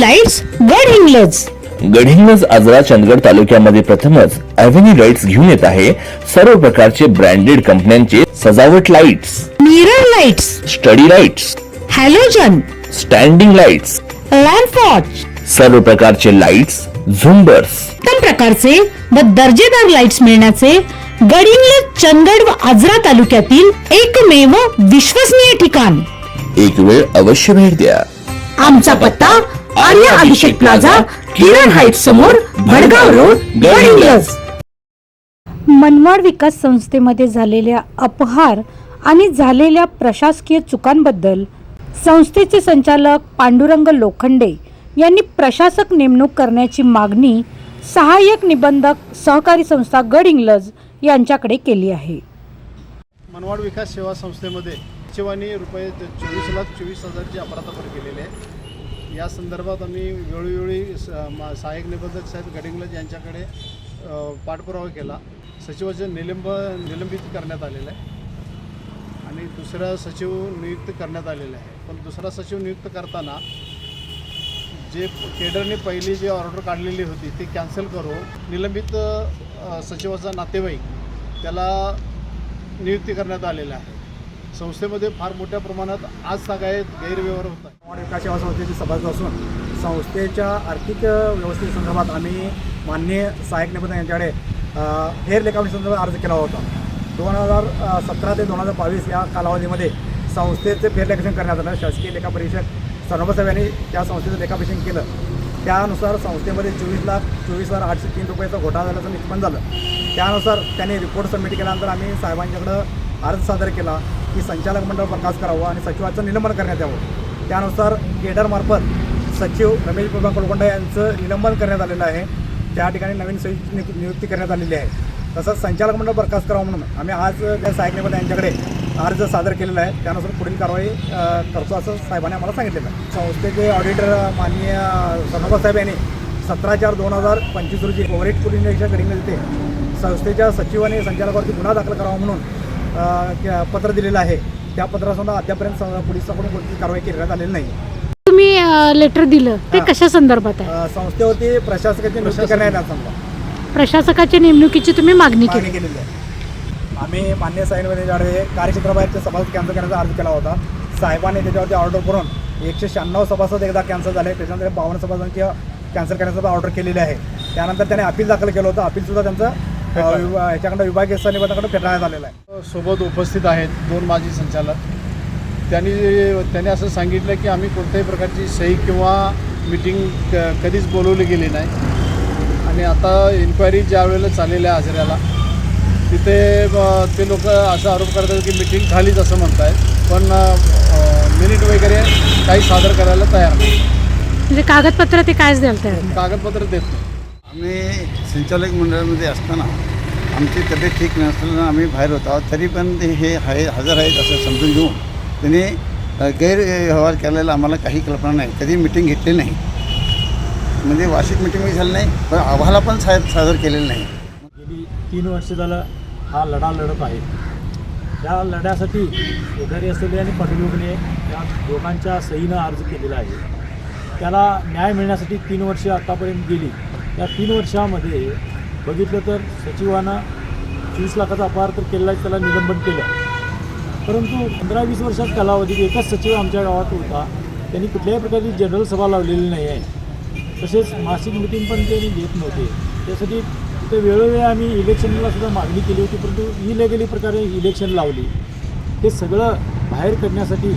Lights Gadhinglaj Gadhinglaj Ajara Chandgad तालुक्यामध्ये प्रथमच avenue lights घेऊन येत आहे. सर्व प्रकारचे ब्रँडेड कंपन्यांचे सजावट lights mirror lights study lights halogen standing lights lamp watch सर्व प्रकारचे लाईट्स झुंबर्स उत्तम प्रकारचे व दर्जेदार लाईट्स मिळण्याचे गडिंग्लज चंदगड व आजरा तालुक्यातील एकमेव विश्वसनीय ठिकाण. एक वेळ अवश्य भेट द्या. आमचा पत्ता आर्य अभिषेक प्लाझा किरण हाईट समोर भडगाव रोड मनमाड विकास संस्थेमध्ये झालेल्या अपहार आणि झालेल्या प्रशासकीय चुकांबद्दल संस्थेचे संचालक पांडुरंग लोखंडे यांनी प्रशासक नेमणूक करण्याची मागणी सहाय्यक निबंधक सहकारी संस्था गड इंग्लज यांच्याकडे केली आहे. मनवाड विकास सेवा संस्थेमध्ये सचिवांनी रुपये चोवीस लाख चोवीस हजारची अपराधापर केलेले आहे. या संदर्भात आम्ही वेळोवेळी स- मा- सहाय्यक निबंधक साहेब गडिंगलज यांच्याकडे पाठपुरावा केला. सचिवाचे निलंब निलंबित करण्यात आलेलं आहे. आणि दुसरा सचिव नियुक्त करण्यात आलेला आहे. पण दुसरा सचिव नियुक्त करताना जे केडरने पहिली जी ऑर्डर काढलेली होती ती कॅन्सल करून निलंबित सचिवाचा नातेवाईक त्याला नियुक्ती करण्यात आलेला आहे. संस्थेमध्ये फार मोठ्या प्रमाणात आज सगळ्यात गैरव्यवहार होत आहे. विकास सेवा संस्थेचे सभासद असून संस्थेच्या आर्थिक व्यवस्थेसंदर्भात आम्ही मान्य सहाय्यक निबंधक यांच्याकडे अ, संदर्भात अर्ज केला होता. दोन हजार सतरा ते दोन हजार बावीस या कालावधीमध्ये संस्थेचे फेरलेखन करण्यात आलं. शासकीय लेखापरीक्षक सर्वसाहेब यांनी त्या संस्थेचं लेखापरीक्षण केलं. त्यानुसार संस्थेमध्ये चोवीस लाख चोवीस हजार आठशे तीन रुपयाचा घोटाळा झाल्याचं निष्पन्न झालं. त्यानुसार त्यांनी रिपोर्ट सबमिट केल्यानंतर आम्ही साहेबांच्याकडं अर्ज सादर केला की संचालक मंडळ बरखास्त करावं आणि सचिवाचं निलंबन करण्यात यावं. त्यानुसार केडरमार्फत सचिव रमेश बाबा कोलकोंडा यांचं निलंबन करण्यात आलेलं आहे. त्या ठिकाणी नवीन सचिव नियुक्ती करण्यात आलेली आहे. तसंच संचालक मंडळ बरखास्त करावं म्हणून आम्ही आज त्या सहाय्यक यांच्याकडे अर्ज सादर केलेला आहे. त्यानुसार पुढील कारवाई करतो असं साहेबांनी आम्हाला सांगितलेलं आहे. संस्थेचे ऑडिटर माननीय सनोबा साहेब यांनी सतरा चार दोन हजार पंचवीस रोजी ओव्हरेट पोलीस निरीक्षक गडिंग संस्थेच्या सचिवाने संचालकावरती गुन्हा दाखल करावा म्हणून पत्र दिलेलं आहे. त्या पत्रासुद्धा अद्यापर्यंत पोलिसांकडून कोणतीच कारवाई करण्यात आलेली नाही. तुम्ही लेटर दिलं. ते हा. कशा संदर्भात आहे? संस्थेवरती प्रशासकाची नियुक्ती करण्यात येणार समजा प्रशासकाच्या नेमणुकीची तुम्ही मागणी मागणी केली. केलेली आहे. आम्ही मान्य साहेबांनी ज्यावेळी कार्यक्षेत्राबाहेरचे सभासद कॅन्सल करण्याचा अर्ज केला होता साहेबांनी त्याच्यावरती ऑर्डर करून एकशे शहाण्णव सभासद एकदा कॅन्सल झाले. त्याच्यानंतर बावन्न सभासदांची कॅन्सल करण्याचं ऑर्डर केलेली आहे. त्यानंतर त्याने अपील दाखल केलं होतं. अपीलसुद्धा त्यांचं ह्याच्याकडं विभागीय निबंधाकडे फेटाळण्यात आलेलं आहे. सोबत उपस्थित आहेत दोन माजी संचालक. त्यांनी त्यांनी असं सांगितलं की आम्ही कोणत्याही प्रकारची सही किंवा मिटिंग क कधीच बोलवली गेली नाही. आणि आता इन्क्वायरी ज्या वेळेला चाललेली आहे आजऱ्याला तिथे ते लोक असा आरोप करतात की मिटिंग झालीच असं म्हणत आहेत पण मिनिट वगैरे काही सादर करायला तयार नाही. म्हणजे कागदपत्र ते कायच द्याल तयार कागदपत्र देत नाही. आम्ही संचालक मंडळामध्ये असताना आमची तब्येत ठीक नसताना आम्ही बाहेर होतो. तरी पण ते हे आहे हजर आहेत असं समजून घेऊन त्यांनी गैरव्यवहार केलेला आम्हाला काही कल्पना नाही. कधी मिटिंग घेतली नाही. म्हणजे वार्षिक मिटिंगही झाली नाही पण आव्हाला पण साहेब सादर केलेलं नाही. गेली तीन वर्ष झालं हा लढा लढत आहे. या लढ्यासाठी शेजारी असलेले आणि पाटीलोकने या दोघांच्या सहीनं अर्ज केलेला आहे. त्याला न्याय मिळण्यासाठी तीन वर्ष आतापर्यंत गेली. या तीन वर्षामध्ये बघितलं तर सचिवानं चोवीस लाखाचा अपहार तर केलेला आहे त्याला निलंबन केलं. परंतु पंधरा वीस वर्षात कालावधीत एकच सचिव आमच्या गावात होता. त्यांनी कुठल्याही प्रकारची जनरल सभा लावलेली नाही आहे. तसेच मासिक मिटिंग पण त्यांनी घेत नव्हते. त्यासाठी ते वेळोवेळी आम्ही इलेक्शनला सुद्धा मागणी केली होती परंतु इलेगली प्रकारे इलेक्शन लावली. ते सगळं बाहेर करण्यासाठी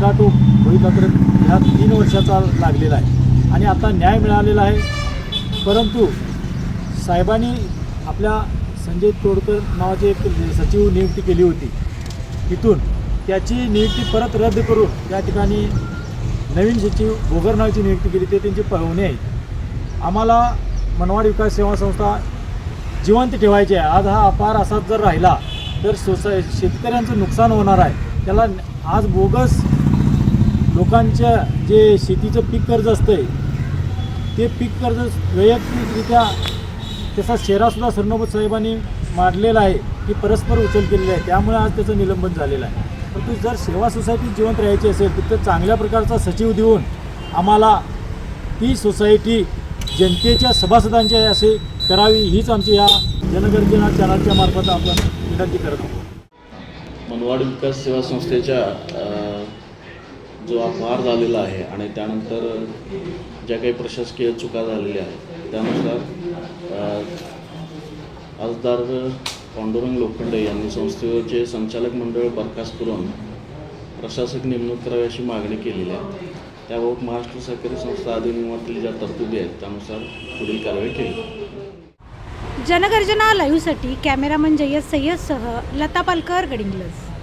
टाटूक होळीकात्रक ह्या तीन वर्षाचा लागलेला आहे. आणि आता न्याय मिळालेला आहे. परंतु साहेबांनी आपल्या संजय तोडकर नावाचे एक सचिव नियुक्ती केली होती. तिथून त्याची नियुक्ती परत रद्द करून त्या ठिकाणी नवीन सचिव भोगर नावाची नियुक्ती केली. ते त्यांचे पाहुणे आहेत. आम्हाला मनवाड विकास सेवा संस्था जिवंत ठेवायची आहे. आज हा अपार असाच जर राहिला तर सोसाय शेतकऱ्यांचं नुकसान होणार आहे. त्याला आज बोगस लोकांच्या जे शेतीचं पीक कर्ज असतं ते पीक कर्ज वैयक्तिकरित्या त्याचा शेरासुद्धा सरनोबत साहेबांनी मांडलेला आहे की परस्पर उचल केलेली आहे. त्यामुळे आज त्याचं निलंबन झालेलं आहे. परंतु जर सेवा सोसायटी जिवंत राहायची असेल तर चांगल्या प्रकारचा सचिव देऊन आम्हाला ती सोसायटी जनतेच्या सभासदांच्या असे करावी हीच आमची या जनगर्जना चॅनलच्या मार्फत आपण विनंती करत आहोत. मनवाड विकास सेवा संस्थेच्या जो अपहार झालेला आहे आणि त्यानंतर ज्या काही प्रशासकीय चुका झालेल्या आहेत त्यानुसार अ, खासदार पांडुरंग लोखंडे यांनी संस्थेचे संचालक मंडळ बरखास्त करून प्रशासक नेमणूक करावी अशी मागणी केलेली आहे. त्याबाबत महाराष्ट्र सहकारी संस्था अधिनियमातील ज्या तरतुदी आहेत त्यानुसार पुढील कारवाई केली. जनगर्जना लाईव्हसाठी कॅमेरामन जय्यद सय्यदसह लता पालकर गडिंग्लज.